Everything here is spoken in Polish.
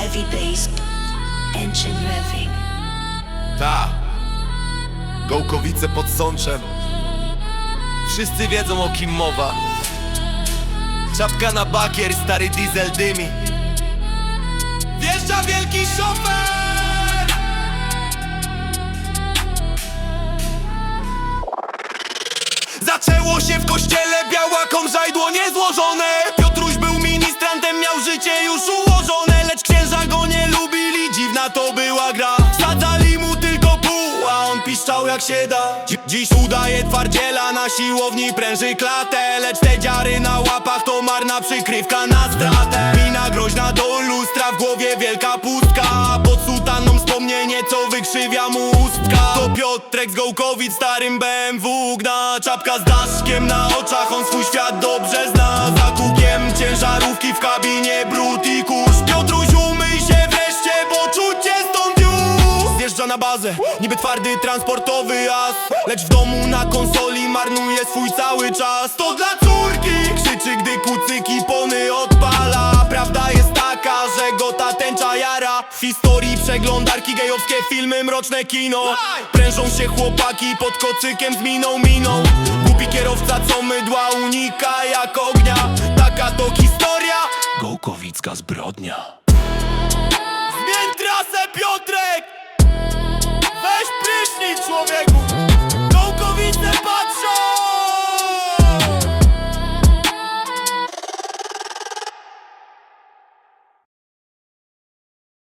Funky bass, engine revving. Ta. Gołkowice pod Sączem. Wszyscy wiedzą o kim mowa. Czapka na bakier, stary diesel dymi. Wjeżdża wielki szofer! Zaczęło się w kościele, to była gra. Wsadzali mu tylko pół, a on piszczał jak się da. Dzi- Dziś udaje twardziela, na siłowni pręży klatę. Lecz te dziary na łapach to marna przykrywka na stratę. Mina groźna do lustra, w głowie wielka pustka. Pod sutanną wspomnienie, co wykrzywia mu ustka. To Piotrek z Gołkowic, starym BMW gna Czapka z daszkiem na oczach, on swój świat dobrze zna. Za ciężarówki w kabinie brud na bazę, niby twardy transportowy as. Lecz w domu na konsoli marnuje swój cały czas. To dla córki krzyczy, gdy kucyki pony odpala. Prawda jest taka, że go ta tęcza jara. W historii przeglądarki gejowskie filmy, mroczne kino. Prężą się chłopaki pod kocykiem z miną miną. Głupi kierowca co mydła unika jak ognia. Taka to historia. Gołkowicka zbrodnia. Zmień trasę Piotrek! over again.